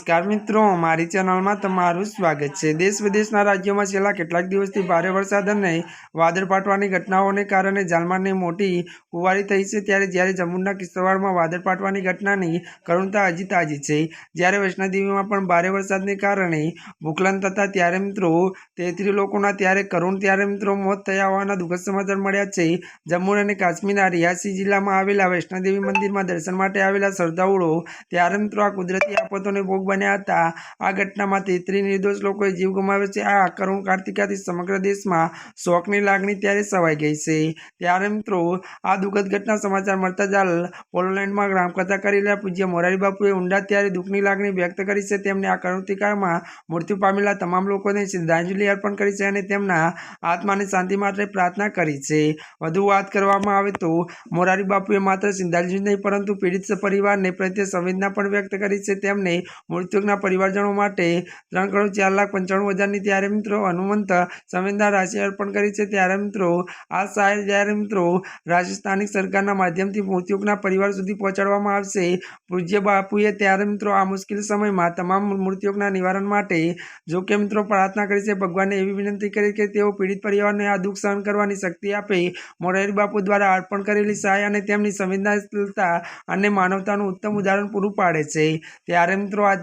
નમસ્કાર મિત્રો, મારી ચેનલમાં તમારું સ્વાગત છે. દેશ વિદેશના રાજ્યોમાં છેલ્લા કેટલાક દિવસથી ભારે વરસાદ અને વાદળ ફાટવાની ઘટનાઓને કારણે જાલમાની મોટી કુવારી થઈ છે, ત્યારે જ્યારે જમ્મુના કિસ્સાવાડમાં વાદળ ફાટવાની ઘટનાની કરુણતા હજી તાજી છે. જ્યારે વૈષ્ણોદેવીમાં પણ ભારે વરસાદને કારણે ભૂકલન થતા ત્યારે મિત્રો, તેત્રી લોકોના ત્યારે કરુણ, ત્યારે મિત્રો મોત થયા હોવાના દુઃખદ સમાચાર મળ્યા છે. જમ્મુ અને કાશ્મીરના રિયાસી જિલ્લામાં આવેલા વૈષ્ણોદેવી મંદિરમાં દર્શન માટે આવેલા શ્રદ્ધાળુઓ, ત્યારે મિત્રો આ કુદરતી આફતોને ભોગ બન્યા હતા. આ ઘટનામાં તેત્રીસ નિર્દોષ લોકોએ જીવ ગુમાવ્યો છે. આ કરુણ કાર્તિકાથી સમગ્ર દેશમાં શોકની લાગણી ત્યારે સવાઈ ગઈ છે. ત્યારે મિત્રો, આ દુઃખદ ઘટના સમાચાર મળતા જ પોલેન્ડમાં ગ્રામકથા કરી પૂજ્ય મોરારી ઊંડા ત્યારે દુઃખની લાગણી વ્યક્ત કરી છે. તેમને આ કરુણતિકામાં મૃત્યુ પામેલા તમામ લોકોને શ્રદ્ધાંજલિ અર્પણ કરી છે અને તેમના આત્માની શાંતિ માટે પ્રાર્થના કરી છે. વધુ વાત કરવામાં આવે તો, મોરારી બાપુએ માત્ર શ્રદ્ધાંજલિ નહીં, પરંતુ પીડિત પરિવારને પ્રત્યે સંવેદના પણ વ્યક્ત કરી છે. તેમને મૃતકના પરિવારજનો માટે ત્રણ કરોડ ચાર લાખ પંચાણું હજારની ત્યારે મિત્રો હનુમંત સંવેદના રાશિ અર્પણ કરી છે. ત્યારે મિત્રો આ સહાય જ્યારે મિત્રો રાજ્ય સ્થાનિક સરકારના માધ્યમથી મૃત્યુકના પરિવાર સુધી પહોંચાડવામાં આવશે પૂજ્ય બાપુએ, ત્યારે મિત્રો આ મુશ્કેલ સમયમાં તમામ મૃત્યુકના નિવારણ માટે જો કે મિત્રો પ્રાર્થના કરી છે. ભગવાનને એવી વિનંતી કરી કે તેઓ પીડિત પરિવારને આ દુઃખ સહન કરવાની શક્તિ આપે. મોરારી બાપુ દ્વારા અર્પણ કરેલી સહાય અને તેમની સંવેદનશીલતા અને માનવતાનું ઉત્તમ ઉદાહરણ પૂરું પાડે છે. ત્યારે મિત્રો